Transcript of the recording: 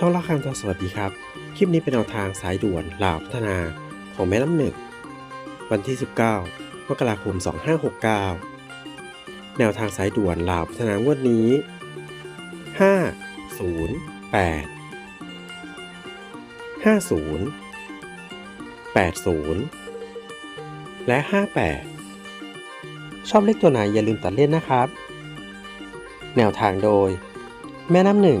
ช่องละครังทองสวัสดีครับ คลิปนี้เป็นแนวทางสายด่วนลาวพัฒนาของแม่น้ำหนึ่ง วันที่ 19 มกราคม 2569 แนวทางสายด่วนลาวพัฒนางวดนี้ 5 0 8 50 80 และ 58 ชอบเลขตัวไหนอย่าลืมตัดเล่นนะครับ แนวทางโดย แม่น้ำหนึ่ง